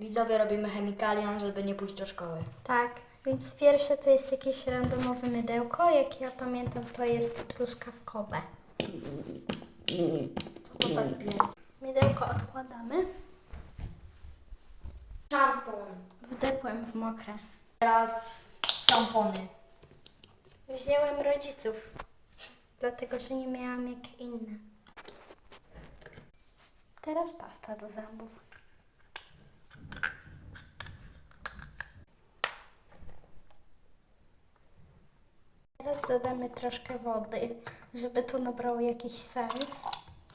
Widzowie robimy chemikalią, żeby nie pójść do szkoły. Tak, więc pierwsze to jest jakieś randomowe mydełko. Jak ja pamiętam, to jest truskawkowe. Co to tak pierdzi? Mydełko odkładamy. Szampon. Wdepłem w mokre. Teraz szampony. Wzięłem rodziców, dlatego że nie miałam jak inne. Teraz pasta do zębów. Teraz dodamy troszkę wody, żeby to nabrało jakiś sens.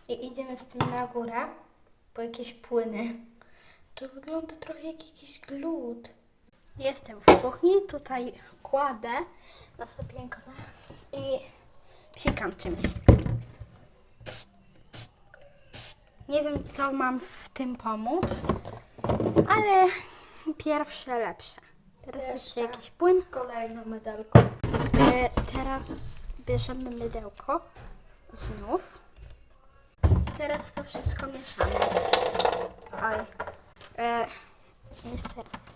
I idziemy z tym na górę po jakieś płyny. To wygląda trochę jak jakiś glut. Jestem w kuchni, tutaj kładę nasze piękne i psikam czymś. Nie wiem, co mam w tym pomóc, ale pierwsze lepsze. Teraz jeszcze jakiś płyn. Kolejne medelko. E, teraz bierzemy mydełko znów. Teraz to wszystko mieszamy. Oj. E, jeszcze raz.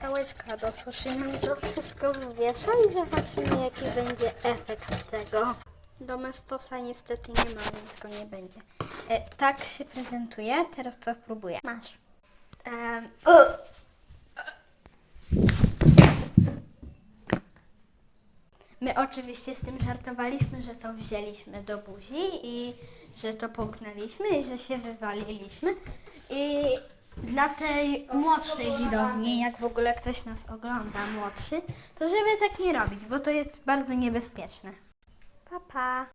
Pałeczka do suszenia to wszystko wywiesza i zobaczymy jaki będzie efekt tego. Domestosa niestety nie ma, więc go nie będzie. E, tak się prezentuje. Teraz to próbuję. Masz. My oczywiście z tym żartowaliśmy, że to wzięliśmy do buzi i że to połknęliśmy i że się wywaliliśmy. I dla tej młodszej widowni, jak w ogóle ktoś nas ogląda, młodszy, to żeby tak nie robić, bo to jest bardzo niebezpieczne. Pa, pa.